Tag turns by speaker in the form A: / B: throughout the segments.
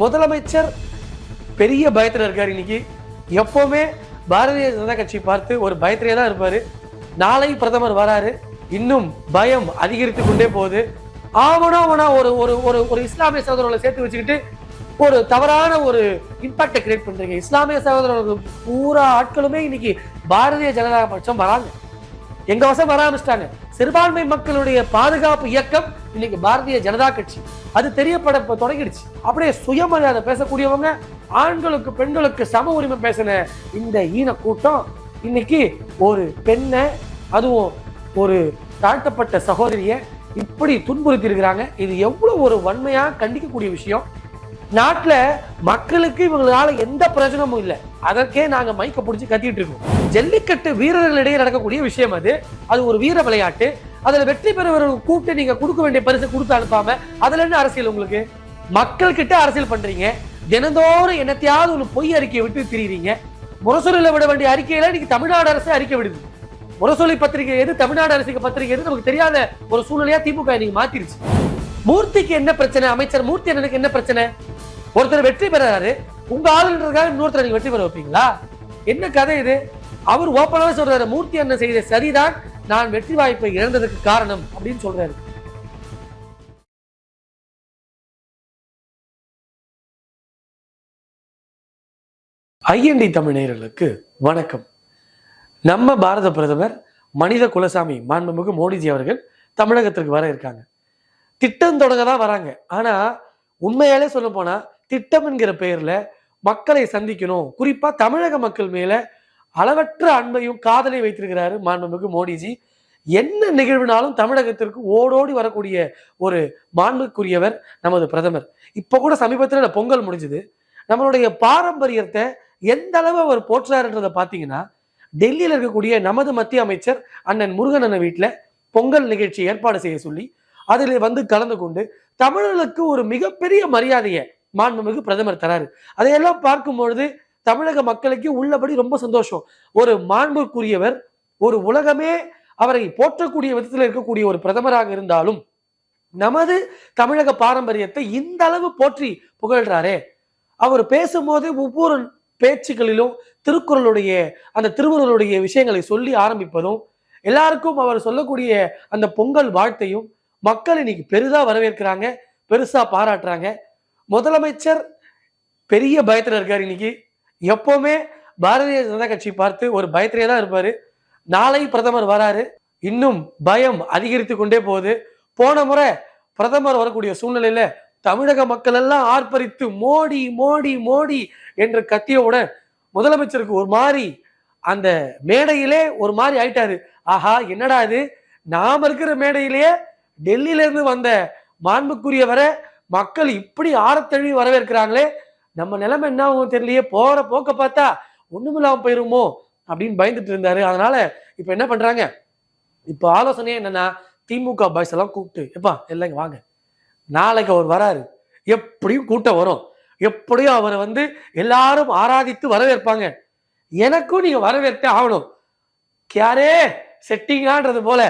A: முதலமைச்சர் பெரிய பயத்தில் இருக்கார் இன்னைக்கு. எப்போவுமே பாரதிய ஜனதா கட்சி பார்த்து ஒரு பயத்திலே தான் இருப்பார். நாளை பிரதமர் வராரு. இன்னும் பயம் அதிகரித்து கொண்டே போகுது. ஆவணா ஆவணா ஒரு ஒரு ஒரு ஒரு இஸ்லாமிய சகோதரர்களை சேர்த்து வச்சுக்கிட்டு ஒரு தவறான ஒரு இம்பாக்டை கிரியேட் பண்றீங்க. இஸ்லாமிய சகோதரர்கள் பூரா ஆட்களுமே இன்னைக்கு பாரதிய ஜனதா பட்சம் வராங்க. எங்க வசம் வர ஆரம்பிச்சிட்டாங்க. சிறுபான்மை மக்களுடைய பாதுகாப்பு இயக்கம் இன்னைக்கு பாரதிய ஜனதா கட்சி. அது தெரியப்பட தொடங்கிடுச்சு. அப்படியே சுயமரியாதை பேசக்கூடியவங்க ஆண்களுக்கு பெண்களுக்கு சம உரிமை பேசின இந்த ஈன கூட்டம் இன்னைக்கு ஒரு பெண்ணை அதுவும் ஒரு தாழ்த்தப்பட்ட சகோதரியை இப்படி துன்புறுத்தி இருக்கிறாங்க இது எவ்வளவு ஒரு வன்மையா கண்டிக்கக்கூடிய விஷயம். நாட்டுல மக்களுக்கு இவங்களால எந்த பிரயோஜனமும் இல்லை. அதற்கே நாங்க மைக்க பிடிச்சி கத்திட்டு இருக்கோம். ஜல்லிக்கட்டு வீரர்களிடையே நடக்கக்கூடிய விஷயம் அது. அது ஒரு வீர விளையாட்டு. அதுல வெற்றி பெறுவர்கள் கூப்பிட்டு நீங்க கொடுக்க வேண்டிய பரிசு கொடுத்து அனுப்பாம அதுல என்ன அரசியல் உங்களுக்கு? மக்கள் கிட்ட அரசியல் பண்றீங்க. தினந்தோறும் என்னத்தையாவது ஒரு பொய் அறிக்கையை விட்டு திரியுறீங்க. முரசொலியில் விட வேண்டிய அறிக்கையில இன்னைக்கு தமிழ்நாடு அரசு அறிக்கை விடுது. முரசொலி பத்திரிகை எது தமிழ்நாடு அரசுக்கு பத்திரிகை எது நமக்கு தெரியாத ஒரு சூழ்நிலையா திமுக இன்னைக்கு மாத்திருச்சு. மூர்த்திக்கு என்ன பிரச்சனை? அமைச்சர் மூர்த்தி அண்ணனுக்கு என்ன பிரச்சனை? ஒருத்தர் வெற்றி பெறாரு. உங்க ஆளுன்றதுக்காக இன்னொருத்தர் நீங்க வெற்றி பெற வைப்பீங்களா? என்ன கதை இது? அவர் ஓப்பனாக சொல்றாரு மூர்த்தி அண்ணன் செய்த சரிதான் நான் வெற்றி வாய்ப்பை இழந்ததுக்கு காரணம் அப்படின்னு சொல்றாரு. ஐஎன்டி தமிழர்களுக்கு வணக்கம். நம்ம பாரத பிரதமர் மனித குலசாமி மாண்புமிகு மோடிஜி அவர்கள் தமிழகத்திற்கு வர இருக்காங்க. திட்டம் தொடங்க தான் வராங்க. ஆனா உண்மையாலே சொல்ல போனால் திட்டம் என்கிற பெயர்ல மக்களை சந்திக்கணும். குறிப்பாக தமிழக மக்கள் மேலே அளவற்ற அன்பையும் காதலை வைத்திருக்கிறாரு மாண்புமிகு மோடிஜி. என்ன நிகழ்வுனாலும் தமிழகத்திற்கு ஓடோடி வரக்கூடிய ஒரு மாண்புக்குரியவர் நமது பிரதமர். இப்போ கூட சமீபத்தில் பொங்கல் முடிஞ்சது. நம்மளுடைய பாரம்பரியத்தை எந்த அளவு அவர் போற்றாருன்றதை பார்த்தீங்கன்னா டெல்லியில் இருக்கக்கூடிய நமது மத்திய அமைச்சர் அண்ணன் முருகன் அண்ணன் வீட்டில் பொங்கல் நிகழ்ச்சி ஏற்பாடு செய்ய சொல்லி அதில் வந்து கலந்து கொண்டு தமிழர்களுக்கு ஒரு மிகப்பெரிய மரியாதையை மாண்புமிகு பிரதமர் தராரு. அதையெல்லாம் பார்க்கும் பொழுது தமிழக மக்களுக்கு உள்ளபடி ரொம்ப சந்தோஷம். ஒரு மாண்புக்குரியவர் ஒரு உலகமே அவரை போற்றக்கூடிய விதத்தில் இருக்கக்கூடிய ஒரு பிரதமராக இருந்தாலும் நமது தமிழக பாரம்பரியத்தை இந்த அளவு போற்றி புகழ்றாரே. அவர் பேசும்போது ஒவ்வொரு பேச்சுக்களிலும் திருக்குறளுடைய அந்த திருவள்ளுவருடைய விஷயங்களை சொல்லி ஆரம்பிப்பதும் எல்லாருக்கும் அவர் சொல்லக்கூடிய அந்த பொங்கல் வாழ்த்தையும் மக்கள் இன்னைக்கு பெரிதா வரவேற்கிறாங்க பெருசா பாராட்டுறாங்க. முதலமைச்சர் பெரிய பயத்தில் இருக்கார் இன்னைக்கு. எப்போவுமே பாரதிய ஜனதா கட்சி பார்த்து ஒரு பயத்திலே தான் இருப்பார். நாளை பிரதமர் வராரு. இன்னும் பயம் அதிகரித்து கொண்டே போகுது. போன முறை பிரதமர் வரக்கூடிய சூழ்நிலையில தமிழக மக்கள் எல்லாம் ஆர்ப்பரித்து மோடி மோடி மோடி என்று கத்தியவுடன் முதலமைச்சருக்கு ஒரு மாதிரி அந்த மேடையிலே ஒரு மாதிரி ஆயிட்டாரு. ஆஹா என்னடா இது? நாம் இருக்கிற மேடையிலேயே டெல்லியிலேருந்து வந்த வந்த மாண்புக்குரியவரை மக்கள் இப்படி ஆரத்தழுவி வரவேற்கிறாங்களே நம்ம நிலைமை என்ன ஆகும் தெரியலையே போற போக்க பார்த்தா ஒண்ணுமில்லாம போயிருமோ அப்படின்னு பயந்துட்டு இருந்தாரு. அதனால இப்ப என்ன பண்றாங்க? இப்ப ஆலோசனையே என்னன்னா திமுக பாய்ஸ் எல்லாம் கூப்பிட்டு எப்பா இல்லைங்க வாங்க. நாளைக்கு அவர் வராரு. எப்படியும் கூட்டம் வரும். எப்படியும் அவரை வந்து எல்லாரும் ஆராதித்து வரவேற்பாங்க. எனக்கும் நீங்க வரவேற்கே ஆகணும். கியாரே செட்டிங்கான்றது போல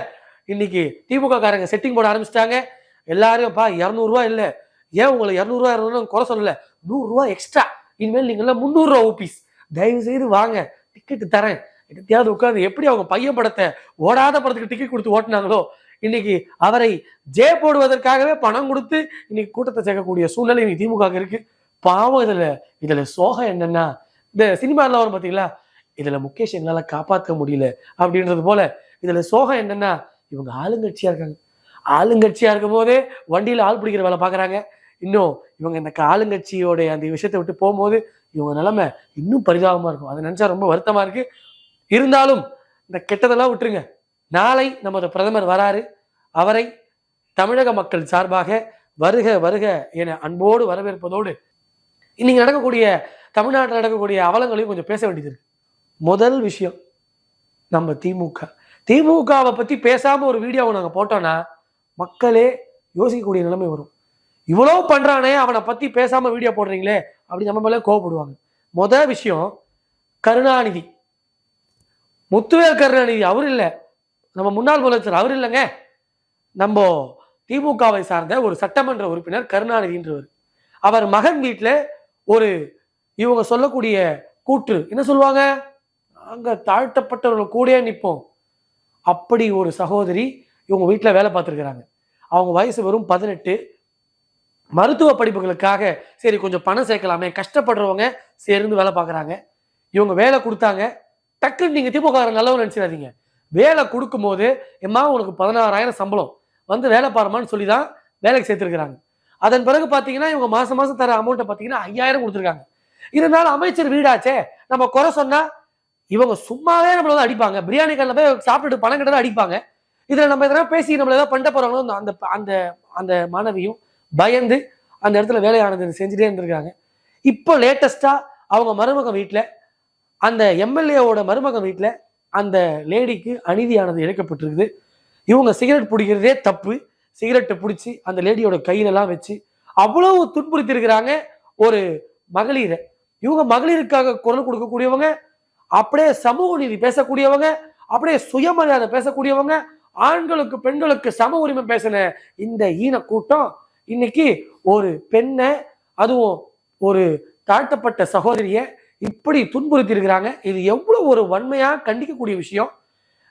A: இன்னைக்கு திமுக காரங்க செட்டிங் போட ஆரம்பிச்சிட்டாங்க. எல்லாரும் பா இரநூறுவா இல்லை. ஏன் உங்களை இரநூறுவா இருந்தாலும் குறை சொல்லல. நூறுரூவா எக்ஸ்ட்ரா இனிமேல் நீங்கள்லாம் முந்நூறுரூவா ஓபிஸ் தயவு செய்து வாங்க. டிக்கெட் தரேன். எடுத்தையாவது உட்காந்து எப்படி அவங்க பையன் படத்தை ஓடாத படத்துக்கு டிக்கெட் கொடுத்து ஓட்டினாங்களோ இன்னைக்கு அவரை ஜே போடுவதற்காகவே பணம் கொடுத்து இன்னைக்கு கூட்டத்தை சேர்க்கக்கூடிய சூழ்நிலை இன்னைக்கு திமுக இருக்கு. பாவம் இதுல இதுல சோகம் என்னன்னா இந்த சினிமால வரும் பாத்தீங்களா? இதுல முகேஷ் எங்களால காப்பாற்ற முடியல அப்படின்றது போல இதுல சோகம் என்னன்னா இவங்க ஆளுங்கட்சியா இருக்காங்க. ஆளுங்கட்சியா இருக்கும் போதே வண்டியில ஆள் பிடிக்கிற வேலை பாக்குறாங்க. இன்னும் இவங்க இந்த ஆளுங்கட்சியோடைய அந்த விஷயத்தை விட்டு போகும்போது இவங்க நிலைமை இன்னும் பரிதாபமா இருக்கும். அதை நினைச்சா ரொம்ப வருத்தமா இருக்கு. இருந்தாலும் இந்த கெட்டதெல்லாம் விட்டுருங்க. நாளை நமது பிரதமர் வராரு. அவரை தமிழக மக்கள் சார்பாக வருக வருக என அன்போடு வரவேற்பதோடு இன்னைக்கு நடக்கக்கூடிய தமிழ்நாட்டில் நடக்கக்கூடிய அவலங்களையும் கொஞ்சம் பேச வேண்டியது இருக்கு. முதல் விஷயம் நம்ம திமுக. திமுகவை பத்தி பேசாம ஒரு வீடியோவை நாங்கள் போட்டோம்னா மக்களே யோசிக்கக்கூடிய நிலைமை வரும். இவ்வளோ பண்ணுறானே அவனை பற்றி பேசாமல் வீடியோ போடுறீங்களே அப்படி நம்ம மேலே கோவப்படுவாங்க. முதல் விஷயம் கருணாநிதி. முத்துவேல் கருணாநிதி அவர் இல்லை. நம்ம முன்னாள் முதலமைச்சர் அவர் இல்லைங்க. நம்ம திமுகவை சார்ந்த ஒரு சட்டமன்ற உறுப்பினர் கருணாநிதின்றவர். அவர் மகன் வீட்டில் ஒரு இவங்க சொல்லக்கூடிய கூற்று என்ன சொல்லுவாங்க? அங்கே தாழ்த்தப்பட்டவர்கள் கூடயே நிற்போம். அப்படி ஒரு சகோதரி இவங்க வீட்டில் வேலை பார்த்துருக்குறாங்க. அவங்க வயசு வெறும் பதினெட்டு மருத்துவ படிப்புகளுக்காக சரி கொஞ்சம் பணம் சேர்க்கலாமே கஷ்டப்படுறவங்க சேர்ந்து வேலை பார்க்குறாங்க. இவங்க வேலை கொடுத்தாங்க. டக்குன்னு நீங்கள் திமுக நல்லவன் நினச்சிடாதீங்க. வேலை கொடுக்கும்போது எம்மா உனக்கு பதினாறாயிரம் சம்பளம். வந்து வேலை பாருமான்னு சொல்லி தான் வேலைக்கு சேர்த்துருக்குறாங்க. அதன் பிறகு பார்த்தீங்கன்னா இவங்க மாதம் மாதம் தர அமௌண்ட்டை பார்த்தீங்கன்னா ஐயாயிரம் கொடுத்துருக்காங்க. இருந்தாலும் அமைச்சர் வீடாச்சே. நம்ம குறை சொன்னால் இவங்க சும்மாவே நம்மள வந்து அடிப்பாங்க. பிரியாணி கடையில் போய் சாப்பிட்டுட்டு பணம் கிட்ட அடிப்பாங்க. இதில் நம்ம எதனா பேசி நம்மள ஏதாவது பண்ணிட்ட போகிறாங்களோ அந்த அந்த அந்த மாணவியும் பயந்து அந்த இடத்துல வேலையானது செஞ்சுட்டே இருந்திருக்காங்க இப்போ லேட்டஸ்டா அவங்க மருமக வீட்டில் அந்த எம்எல்ஏவோட மருமக வீட்டில் அந்த லேடிக்கு அநீதியானது இழைக்கப்பட்டிருக்குது இவங்க சிகரெட் பிடிக்கிறதே தப்பு. சிகரெட்டை பிடிச்சி அந்த லேடியோட கையிலெல்லாம் வச்சு அவ்வளவு துன்புறுத்தியிருக்கிறாங்க ஒரு மகளிரை. இவங்க மகளிருக்காக குரல் கொடுக்கக்கூடியவங்க அப்படியே சமூக நீதி பேசக்கூடியவங்க அப்படியே சுயமரியாதை பேசக்கூடியவங்க ஆண்களுக்கு பெண்களுக்கு சம உரிமை பேசின இந்த ஈன கூட்டம் இன்னைக்கு ஒரு பெண்ணை அதுவும் ஒரு தாழ்த்தப்பட்ட சகோதரியை இப்படி துன்புறுத்தி இருக்கிறாங்க இது எவ்வளவு ஒரு வன்மையா கண்டிக்கக்கூடிய விஷயம்.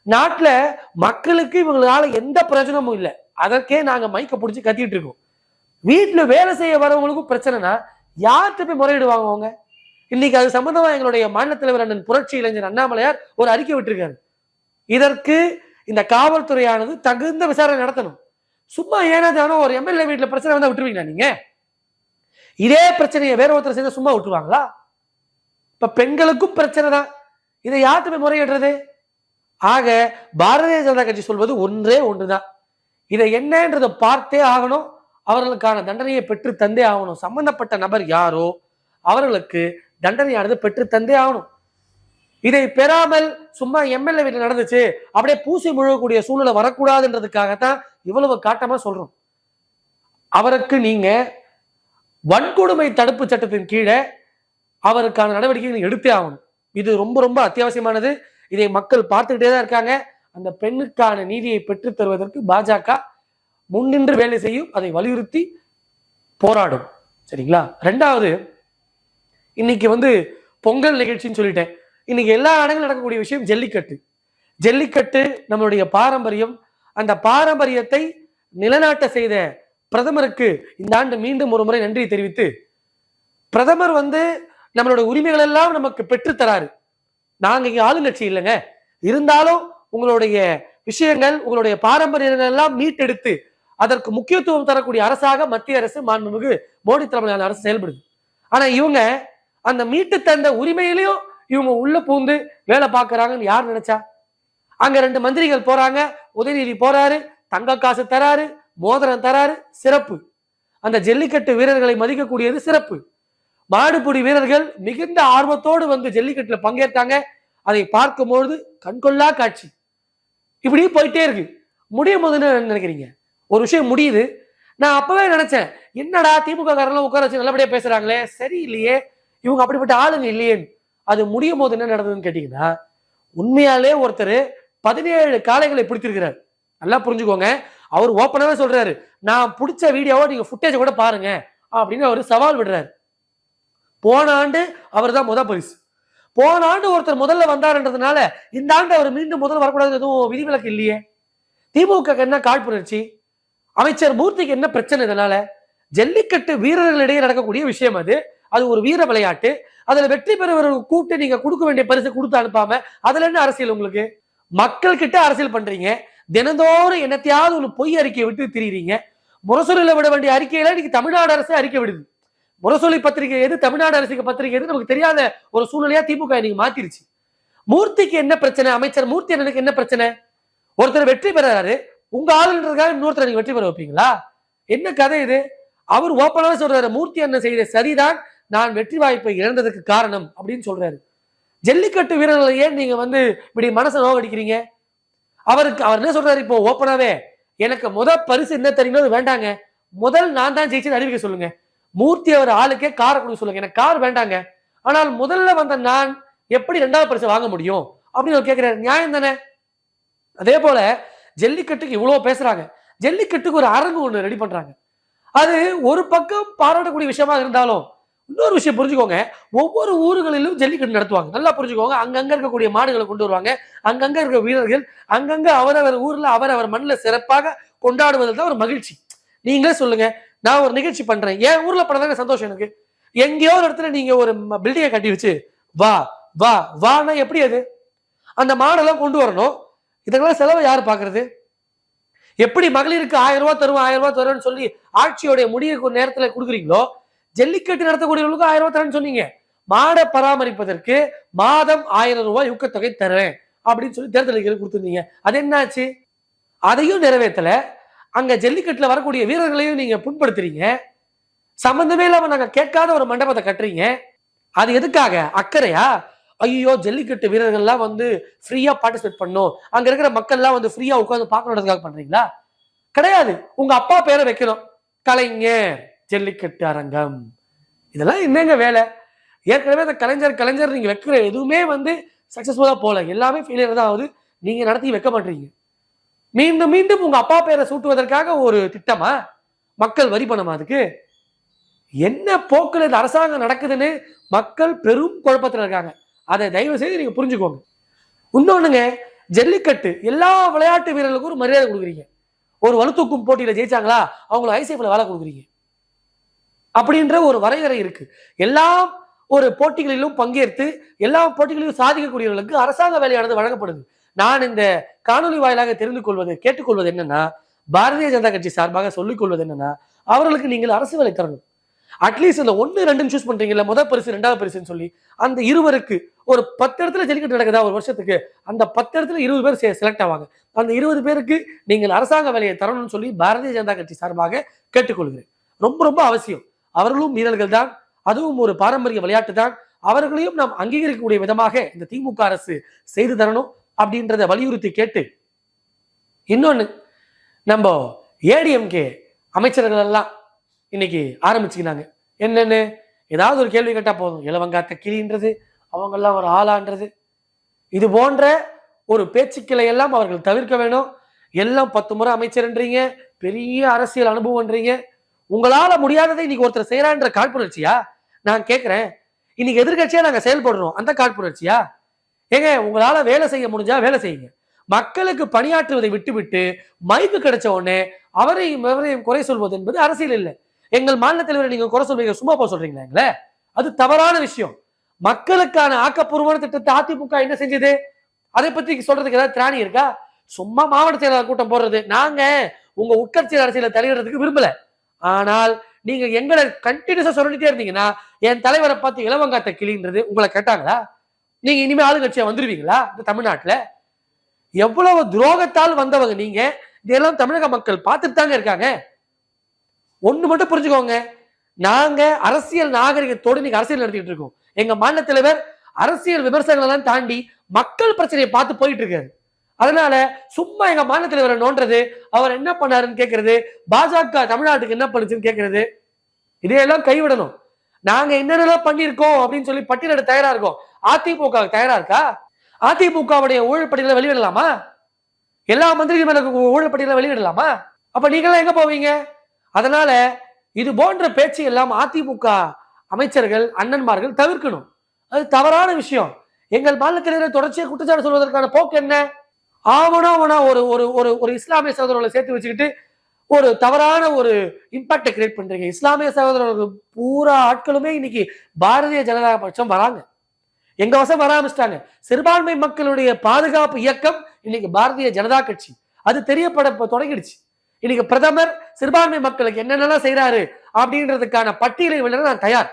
A: நாட்டில் மக்களுக்கு இவங்களால எந்த பிரச்சனமும் இல்லை. அதற்கே நாங்க மைக்க பிடிச்சி கத்திட்டு இருக்கோம். வீட்டுல வேலை செய்ய வரவங்களுக்கும் பிரச்சனைனா யார்கிட்ட போய் முறையிடுவாங்க அவங்க? இன்னைக்கு அது சம்பந்தமா எங்களுடைய மாநில தலைவர் அண்ணன் புரட்சி இளைஞர் அண்ணாமலையார் ஒரு அறிக்கை விட்டிருக்காரு. இதற்கு இந்த காவல்துறையானது தகுந்த விசாரணை நடத்தணும். சும்மா ஏனாதானோ ஒரு எம்எல்ஏ வீட்டில் பிரச்சனை வந்தால் விட்டுருவீங்களா நீங்க? இதே பிரச்சனையை வேற ஒருத்தர் செய்த சும்மா விட்டுருவாங்களா? இப்போ பெண்களுக்கும் பிரச்சனை தான். இதை யார்கிட்ட போய் முறையிடுறது? ஆக பாரதிய ஜனதா கட்சி சொல்வது ஒன்றே ஒன்றுதான். இதை என்னன்றதை பார்த்தே ஆகணும். அவர்களுக்கான தண்டனையை பெற்று தந்தே ஆகணும். சம்பந்தப்பட்ட நபர் யாரோ அவர்களுக்கு தண்டனையானது பெற்று தந்தே ஆகணும். இதை பெறாமல் சும்மா எம்எல்ஏ வீட்டில் நடந்துச்சு அப்படியே பூசி முழுகக்கூடிய சூழ்நிலை வரக்கூடாதுன்றதுக்காகத்தான் இவ்வளவு காட்டமா சொல்றோம். அவருக்கு நீங்க வன்கொடுமை தடுப்பு சட்டத்தின் கீழே அவருக்கான நடவடிக்கைகள் எடுத்தே ஆகணும். இது ரொம்ப ரொம்ப அத்தியாவசியமானது. இதை மக்கள் பார்த்துக்கிட்டே தான் இருக்காங்க. அந்த பெண்ணுக்கான நீதியை பெற்றுத் தருவதற்கு பாஜக முன்னின்று வேலை செய்யும் அதை வலியுறுத்தி போராடும். சரிங்களா? ரெண்டாவது இன்னைக்கு வந்து பொங்கல் நிகழ்ச்சின்னு சொல்லிட்டேன். இன்னைக்கு எல்லா இடங்களும் நடக்கக்கூடிய விஷயம் ஜல்லிக்கட்டு. ஜல்லிக்கட்டு நம்மளுடைய பாரம்பரியம். அந்த பாரம்பரியத்தை நிலநாட்ட செய்த பிரதமருக்கு இந்த ஆண்டு மீண்டும் ஒரு முறை நன்றி தெரிவித்து பிரதமர் வந்து நம்மளோட உரிமைகள் எல்லாம் நமக்கு பெற்றுத்தராரு நாங்க இங்க ஆளுங்கட்சி இல்லைங்க. இருந்தாலும் உங்களுடைய விஷயங்கள் உங்களுடைய பாரம்பரியங்கள் எல்லாம் மீட்டெடுத்து அதற்கு முக்கியத்துவம் தரக்கூடிய அரசாக மத்திய அரசு மாண்புமிகு மோடி தலைமையிலான அரசு செயல்படுது. ஆனா இவங்க அந்த மீட்டு தந்த உரிமையிலையும் இவங்க உள்ள பூந்து வேலை பார்க்கறாங்கன்னு யார் நினைச்சா? அங்க ரெண்டு மந்திரிகள் போறாங்க. உதயநிதி போறாரு தங்க காசு தராரு மோதிரம் தராரு சிறப்பு. அந்த ஜல்லிக்கட்டு வீரர்களை மதிக்கக்கூடியது சிறப்பு. மாடுபிடி வீரர்கள் மிகுந்த ஆர்வத்தோடு வந்து ஜல்லிக்கட்டுல பங்கேற்றாங்க அதை பார்க்கும்பொழுது கண்கொள்ளா காட்சி. இப்படி போயிட்டே இருக்கு. முடியும் போது நினைக்கிறீங்க? ஒரு விஷயம் முடியுது. நான் அப்பவே நினைச்சேன் என்னடா திமுக காரெல்லாம் உட்கார வச்சு நல்லபடியா பேசுறாங்களே? சரியில்லையே. இவங்க அப்படிப்பட்ட ஆளுங்க இல்லையேன்னு. அது முடியும் போது என்ன நடந்ததுன்னு கேட்டீங்கன்னா உண்மையாலே ஒருத்தர் பதினேழு காளைகளை பிடித்திருக்கிறார். நல்லா புரிஞ்சுக்கோங்க. அவர் ஓப்பனாகவே சொல்றாரு நான் பிடிச்ச வீடியோவை நீங்க ஃபுட்டேஜ் கூட பாருங்க அப்படின்னு அவர் சவால் விடுறாரு. போன ஆண்டு அவர் தான் முத பரிசு. போன ஆண்டு ஒருத்தர் முதல்ல வந்தாருன்றதுனால இந்த ஆண்டு அவர் மீண்டும் முதல் வரக்கூடாது எதுவும் விதிவிலக்கு இல்லையே. திமுக என்ன காழ்ப்புணர்ச்சி? அமைச்சர் மூர்த்திக்கு என்ன பிரச்சனை இதனால? ஜல்லிக்கட்டு வீரர்களிடையே நடக்கக்கூடிய விஷயம் அது. அது ஒரு வீர விளையாட்டு. அதுல வெற்றி பெறுவர்கள் கூப்பிட்டு நீங்க கொடுக்க வேண்டிய பரிசு கொடுத்து அனுப்பாம அதுல என்ன அரசியல் உங்களுக்கு? மக்கள் கிட்ட அரசியல் பண்றீங்க. தினந்தோறும் என்னத்தையாவது ஒரு பொய் அறிக்கையை விட்டு திரியுறீங்க. முரசொலியில விட வேண்டிய அறிக்கையில இன்னைக்கு தமிழ்நாடு அரசு அறிக்கை விடுது. முரசொலி பத்திரிகை எது? தமிழ்நாடு அரசுக்கு பத்திரிகை எது? நமக்கு தெரியாத ஒரு சூழ்நிலையா திமுக இன்னைக்கு மாத்திருச்சு. மூர்த்திக்கு என்ன பிரச்சனை? அமைச்சர் மூர்த்தி அண்ணனுக்கு என்ன பிரச்சனை? ஒருத்தர் வெற்றி பெறாரு. உங்க ஆளுன்றதுக்காக இன்னொருத்தர் நீங்க வெற்றி பெற வைப்பீங்களா? என்ன கதை இது? அவர் ஓப்பனாக சொல்றாரு மூர்த்தி அண்ணன் செய்த சரிதான். நான் வெற்றி வாய்ப்பை இழந்ததுக்கு காரணம் அப்படின்னு சொல்றாரு. ஜல்லிக்கட்டு வீரர்களை ஏன் நீங்க வந்து இப்படி மனசை நோகடிக்கிறீங்க? அவருக்கு அவர் என்ன சொல்றாரு இப்போ ஓப்பனாவே எனக்கு முத பரிசு என்ன தெரியுங்களோ அது வேண்டாங்க. முதல் நான் தான் ஜெயிச்சு அறிவிக்க சொல்லுங்க. மூர்த்தி அவர் ஆளுக்கே காரை கொடுக்க சொல்லுங்க. எனக்கு கார் வேண்டாங்க. ஆனால் முதல்ல வந்த நான் எப்படி ரெண்டாவது பரிசு வாங்க முடியும்? அப்படின்னு அவர் கேட்கிறாரு நியாயம் தானே? அதே போல ஜல்லிக்கட்டுக்கு இவ்வளவு பேசுறாங்க. ஜல்லிக்கட்டுக்கு ஒரு அரங்கு ஒண்ணு ரெடி பண்றாங்க. அது ஒரு பக்கம் பாராட்டக்கூடிய விஷயமா இருந்தாலும் இன்னொரு விஷயம் புரிஞ்சுக்கோங்க. ஒவ்வொரு ஊர்களிலும் ஜல்லிக்கட்டு நடத்துவாங்க. நல்லா புரிஞ்சுக்கோங்க. அங்கங்க இருக்கக்கூடிய மாடுகளை கொண்டு வருவாங்க. அங்கங்க இருக்க வீரர்கள் அங்கங்க அவரவர் ஊர்ல அவரவர் மண்ணில் சிறப்பாக கொண்டாடுவதில் தான் ஒரு மகிழ்ச்சி. நீங்களே சொல்லுங்க. நான் ஒரு நிகழ்ச்சி பண்றேன். என் ஊர்ல பண்ணதாங்க சந்தோஷம் எனக்கு. எங்கேயோ ஒரு இடத்துல நீங்க ஒரு பில்டிங்கை கட்டி வச்சு வா வா வானா எப்படி அது? அந்த மாடெல்லாம் கொண்டு வரணும். இதுக்கெல்லாம் செலவு யார் பாக்குறது? எப்படி மகளிருக்கு ஆயிரம் ரூபாய் தருவோம் ஆயிரம் ரூபாய் தருவோம்னு சொல்லி ஆட்சியோடைய முடிவுக்கு நேரத்துல கொடுக்குறீங்களோ ஜல்லிக்கட்டு நடத்தக்கூடியவர்களுக்கு ஆயிரம் ரூபாய் தரேன்னு சொன்னீங்க. மாடை பராமரிப்பதற்கு மாதம் ஆயிரம் ரூபாய் ஊக்கத்தொகை தரேன் அப்படின்னு சொல்லி தேர்தலுக்கு கொடுத்துருந்தீங்க. அது என்னாச்சு? அதையும் நிறைவேற்றல. அங்க ஜல்லிக்கட்டுல வரக்கூடிய வீரர்களையும் நீங்க புண்படுத்துறீங்க. சம்பந்தமே இல்லாம நாங்க கேட்காத ஒரு மண்டபத்தை கட்டுறீங்க. அது எதுக்காக? அக்கறையா? ஐயோ ஜல்லிக்கட்டு வீரர்கள்லாம் வந்து ஃப்ரீயா பார்ட்டிசிபேட் பண்ணும். அங்க இருக்கிற மக்கள்லாம் வந்து ஃப்ரீயா உட்காந்து பார்க்கணுன்றதுக்காக பண்றீங்களா? கிடையாது. உங்க அப்பா பேரை வைக்கணும். கலைஞர். ஜல்லிக்கட்டு அரங்கம். இதெல்லாம் என்னங்க வேலை? ஏற்கனவே அந்த கலைஞர் கலைஞர் நீங்கள் வைக்கிற எதுவுமே வந்து சக்ஸஸ்ஃபுல்லாக போகல. எல்லாமே ஃபெயிலியர் தான் ஆகுது. நீங்கள் நடத்தி வைக்க மாட்டீங்க. மீண்டும் மீண்டும் உங்கள் அப்பா பேரை சூட்டுவதற்காக ஒரு திட்டமா? மக்கள் வரி பணமா அதுக்கு? என்ன போக்கில் இந்த அரசாங்கம் நடக்குதுன்னு மக்கள் பெரும் குழப்பத்தில் இருக்காங்க. அதை தயவு செய்து நீங்கள் புரிஞ்சுக்கோங்க. இன்னொன்றுங்க ஜல்லிக்கட்டு எல்லா விளையாட்டு வீரர்களுக்கும் ஒரு மரியாதை கொடுக்குறீங்க. ஒரு வலுத்தூக்கும் போட்டியில் ஜெயிச்சாங்களா? அவங்களை ஐசிஎஃப்ல வேலை கொடுக்குறீங்க. அப்படின்ற ஒரு வரையறை இருக்கு. எல்லா ஒரு போட்டிகளிலும் பங்கேற்று எல்லா போட்டிகளிலும் சாதிக்கக்கூடியவர்களுக்கு அரசாங்க வேலையானது வழங்கப்படுது. நான் இந்த காணொலி வாயிலாக தெரிந்து கொள்வது கேட்டுக்கொள்வது என்னன்னா பாரதிய ஜனதா கட்சி சார்பாக சொல்லிக் கொள்வது என்னன்னா அவர்களுக்கு நீங்கள் அரசு வேலை தரணும். அட்லீஸ்ட் இந்த ஒன்று ரெண்டுன்னு சூஸ் பண்றீங்கல்ல முதல் பரிசு ரெண்டாவது பரிசுன்னு சொல்லி அந்த இருவருக்கு ஒரு பத்து இடத்துல ஜல்லிக்கட்டு நடக்குதா ஒரு வருஷத்துக்கு அந்த பத்து இடத்துல இருபது பேர் செலக்ட் ஆவாங்க. அந்த இருபது பேருக்கு நீங்கள் அரசாங்க வேலையை தரணும்னு சொல்லி பாரதிய ஜனதா கட்சி சார்பாக கேட்டுக்கொள்கிறேன். ரொம்ப ரொம்ப அவசியம். அவர்களும் வீரர்கள் தான் அதுவும் ஒரு பாரம்பரிய விளையாட்டு தான் அவர்களையும் நாம் அங்கீகரிக்கக்கூடிய விதமாக இந்த திமுக அரசு செய்து தரணும் அப்படின்றத வலியுறுத்தி கேட்டு இன்னொன்னு நம்ம ஏடிஎம்கே அமைச்சர்கள் எல்லாம் இன்னைக்கு ஆரம்பிச்சுக்கினாங்க. என்னன்னு? ஏதாவது ஒரு கேள்வி கேட்டால் போதும். இளவங்காத்த கிளின்றது அவங்கெல்லாம் ஒரு ஆளான்றது. இது போன்ற ஒரு பேச்சுக்களை எல்லாம் அவர்கள் தவிர்க்க வேணும். எல்லாம் பத்து முறை அமைச்சர்ன்றீங்க. பெரிய அரசியல் அனுபவம்ன்றீங்க. உங்களால முடியாததை இன்னைக்கு ஒருத்தர் செய்யறான்ற காழ்ப்புணர்ச்சியா? நான் கேட்கிறேன் இன்னைக்கு எதிர்கட்சியா நாங்க செயல்படுறோம். அந்த காழ்ப்புணர்ச்சியா? ஏங்க உங்களால வேலை செய்ய முடிஞ்சா வேலை செய்யுங்க. மக்களுக்கு பணியாற்றுவதை விட்டுவிட்டு மைக்கு கிடைச்ச உடனே அவரையும் இவரையும் குறை சொல்வது என்பது அரசியல் இல்லை. எங்கள் மாநில தலைவரை நீங்க குறை சொல்றீங்க சும்மா போக சொல்றீங்களா எங்களை? அது தவறான விஷயம். மக்களுக்கான ஆக்கப்பூர்வமான திட்டத்தை அதிமுக என்ன செஞ்சது? அதை பத்தி சொல்றதுக்கு ஏதாவது திராணி இருக்கா? சும்மா மாவட்ட செயலாளர் கூட்டம் போடுறது. நாங்க உங்க உட்கட்சி அரசியல தலையிடுறதுக்கு விரும்பல. ஆனால் நீங்க எங்களை கண்டினியூஸா சொல்லிட்டே இருந்தீங்கன்னா என் தலைவரை பார்த்து இளவங்காத்த கிளின்றது உங்களை கேட்டாங்களா? நீங்க இனிமே ஆளுங்கட்சியா வந்துருவீங்களா? இந்த தமிழ்நாட்டுல? எவ்வளவு துரோகத்தால் வந்தவங்க நீங்க? இதெல்லாம் தமிழக மக்கள் பார்த்துட்டு தாங்க இருக்காங்க. ஒண்ணு மட்டும் புரிஞ்சுக்கோங்க. நாங்க அரசியல் நாகரிகத்தோடு நீங்க அரசியல் நடத்திட்டு இருக்கோம். எங்க மாநில தலைவர் அரசியல் விமர்சனங்கள் எல்லாம் தாண்டி மக்கள் பிரச்சனையை பார்த்து போயிட்டு இருக்காரு. அதனால சும்மா எங்க மாநில தலைவரை நோன்றது அவர் என்ன பண்ணாருன்னு கேட்கறது பாஜக தமிழ்நாட்டுக்கு என்ன பண்ணுச்சுன்னு கேட்கறது இதையெல்லாம் கைவிடணும். நாங்க என்னென்னலாம் பண்ணியிருக்கோம் அப்படின்னு சொல்லி பட்டியலிட தயாரா இருக்கோம். அதிமுக தயாரா இருக்கா? அதிமுகவுடைய ஊழல் பட்டியலை வெளியிடலாமா? எல்லா மந்திரிகள் மேல ஊழல் பட்டியலை வெளியிடலாமா? அப்ப நீங்களாம் எங்க போவீங்க? அதனால இது போன்ற பேச்சு எல்லாம் அதிமுக அமைச்சர்கள் அண்ணன்மார்கள் தவிர்க்கணும். அது தவறான விஷயம். எங்கள் மாநிலத்தினரை தொடர்ச்சியை குற்றச்சாட்டு சொல்வதற்கான போக்கு என்ன? ஆவணா அவனா ஒரு ஒரு ஒரு ஒரு இஸ்லாமிய சகோதரர்களை சேர்த்து வச்சுக்கிட்டு ஒரு தவறான ஒரு இம்பாக்டை கிரியேட் பண்றீங்க. இஸ்லாமிய சகோதரர்கள் பூரா ஆட்களுமே இன்னைக்கு பாரதிய ஜனதா பட்சம் வராங்க. எங்க வசம் வர ஆரம்பிச்சிட்டாங்க. சிறுபான்மை மக்களுடைய பாதுகாப்பு இயக்கம் இன்னைக்கு பாரதிய ஜனதா கட்சி. அது தெரியப்பட தொடங்கிடுச்சு. இன்னைக்கு பிரதமர் சிறுபான்மை மக்களுக்கு என்னென்னலாம் செய்யறாரு அப்படின்றதுக்கான பட்டியலை வெளியிட நான் தயார்.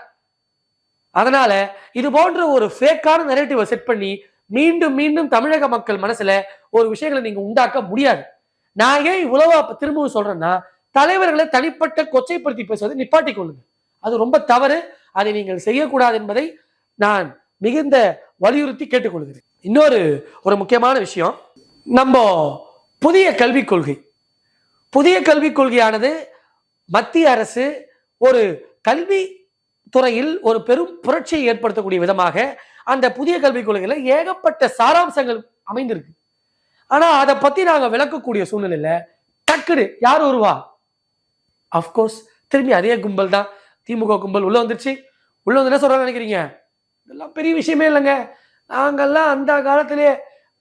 A: அதனால இது போன்ற ஒரு ஃபேக்கான நெரேட்டிவை செட் பண்ணி மீண்டும் மீண்டும் தமிழக மக்கள் மனசுல ஒரு விஷயங்களை நீங்க உண்டாக்க முடியாது. நான் ஏன் இவ்வளவு திரும்பவும் சொல்றேன்னா தலைவர்களை தனிப்பட்ட கொச்சைப்படுத்தி பேசுவதை நிப்பாட்டி கொள்ளுங்க. அது ரொம்ப தவறு. அதை நீங்கள் செய்யக்கூடாது என்பதை நான் மிகுந்த வலியுறுத்தி கேட்டுக்கொள்கிறேன். இன்னொரு ஒரு முக்கியமான விஷயம். நம்ம புதிய கல்விக் கொள்கை. புதிய கல்விக் கொள்கையானது மத்திய அரசு ஒரு கல்வி துறையில் ஒரு பெரும் புரட்சியை ஏற்படுத்தக்கூடிய விதமாக அந்த புதிய கல்விக் கொள்கையில் ஏகப்பட்ட சாராம்சங்கள் அமைந்திருக்கு. ஆனா அதை பத்தி நாங்க விளக்கக்கூடிய சூழ்நிலையில டக்குனு யார் வருவா? அஃப்கோர்ஸ் திரும்பி அதே கும்பல் தான். திமுக கும்பல் உள்ள வந்துருச்சு. உள்ள வந்து என்ன சொல்றாங்க நினைக்கிறீங்க? இதெல்லாம் பெரிய விஷயமே இல்லைங்க. நாங்கெல்லாம் அந்த காலத்திலே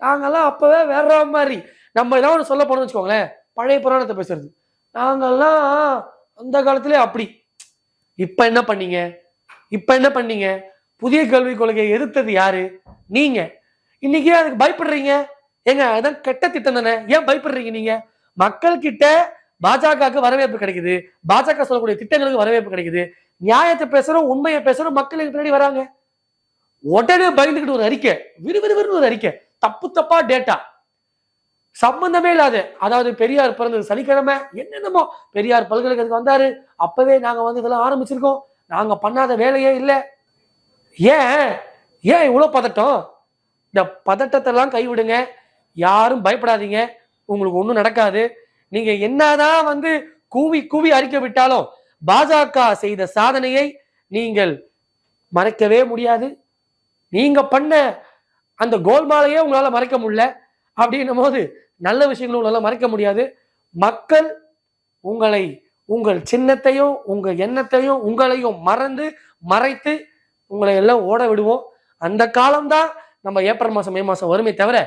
A: நாங்கெல்லாம் அப்பவே வேற மாதிரி. நம்ம ஏதாவது ஒன்று சொல்ல போனோம்னு வச்சுக்கோங்களேன். பழைய புராணத்தை பேசுறது. நாங்கெல்லாம் அந்த காலத்திலே அப்படி. இப்ப என்ன பண்ணீங்க? இப்ப என்ன பண்ணீங்க? புதிய கல்விக் கொள்கையை எதிர்த்தது யாரு? நீங்க. இன்னைக்கு அதுக்கு பயப்படுறீங்க? ஏங்க அதான் கெட்ட திட்டம் தானே? ஏன் பயப்படுறீங்க நீங்க? மக்கள் கிட்ட பாஜகவுக்கு வரவேற்பு கிடைக்குது. பாஜக சொல்லக்கூடிய திட்டங்களுக்கு வரவேற்பு கிடைக்குது. நியாயத்தை பேசுறோம் உண்மையை பேசுறோம் மக்களுக்கு பின்னாடி வராங்க. உடனே பயந்துக்கிட்டு ஒரு அறிக்கை விறுவிறுவிறுன்னு ஒரு அறிக்கை. தப்பு தப்பா டேட்டா சம்பந்தமே இல்லாத அதாவது பெரியார் பிறந்தது சனிக்கிழமை என்னென்னமோ பெரியார் பல்கலைக்கழகத்துக்கு வந்தாரு. அப்பவே நாங்க வந்து இதெல்லாம் ஆரம்பிச்சிருக்கோம். நாங்க பண்ணாத வேலையே இல்லை. ஏன்? ஏன் இவ்வளோ பதட்டம்? இந்த பதட்டத்தெல்லாம் கைவிடுங்க. யாரும் பயப்படாதீங்க. உங்களுக்கு ஒன்றும் நடக்காது. நீங்க என்னதான் வந்து கூவி கூவி அறிக்க விட்டாலும் பாஜக செய்த சாதனையை நீங்கள் மறைக்கவே முடியாது. நீங்க பண்ண அந்த கோல்மாலையே உங்களால மறைக்க முடியல. அப்படின்னும் போது நல்ல விஷயங்களும் உங்களால மறைக்க முடியாது. மக்கள் உங்களை உங்கள் சின்னத்தையும் உங்கள் எண்ணத்தையும் உங்களையும் மறந்து மறைத்து உங்களை எல்லாம் ஓட விடுவோம். அந்த காலம்தான் நம்ம ஏப்ரல் மாதம் மே மாதம் வருமே தவிர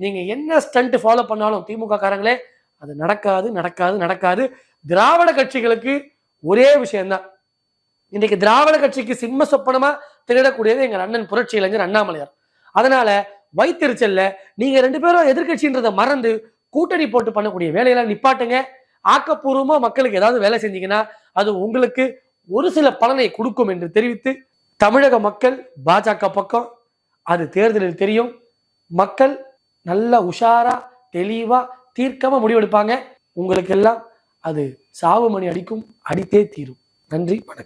A: நீங்க என்ன ஸ்டண்ட் ஃபாலோ பண்ணாலும் திமுக காரங்களே அது நடக்காது நடக்காது நடக்காது. திராவிட கட்சிகளுக்கு ஒரே விஷயம்தான். இன்னைக்கு திராவிட கட்சிக்கு சிம்ம சொப்பனமா திருடக்கூடியது எங்கள் அண்ணன் புரட்சி இளைஞர் அண்ணாமலையார். அதனால வைத்தறிச்சல்ல நீங்க ரெண்டு பேரும் எதிர்க்கட்சின்றதை மறந்து கூட்டணி போட்டு பண்ணக்கூடிய வேலையெல்லாம் நிப்பாட்டுங்க. ஆக்கப்பூர்வமா மக்களுக்கு ஏதாவது வேலை செஞ்சீங்கன்னா அது உங்களுக்கு ஒரு சில பலனை கொடுக்கும் என்று தெரிவித்து தமிழக மக்கள் பாஜக பக்கம் அது தேர்தலில் தெரியும். மக்கள் நல்ல உஷாரா தெளிவா தீர்க்கமா முடிவெடுப்பாங்க. உங்களுக்கு எல்லாம் அது சாவு மணி அடிக்கும் அடித்தே தீரும். நன்றி வணக்கம்.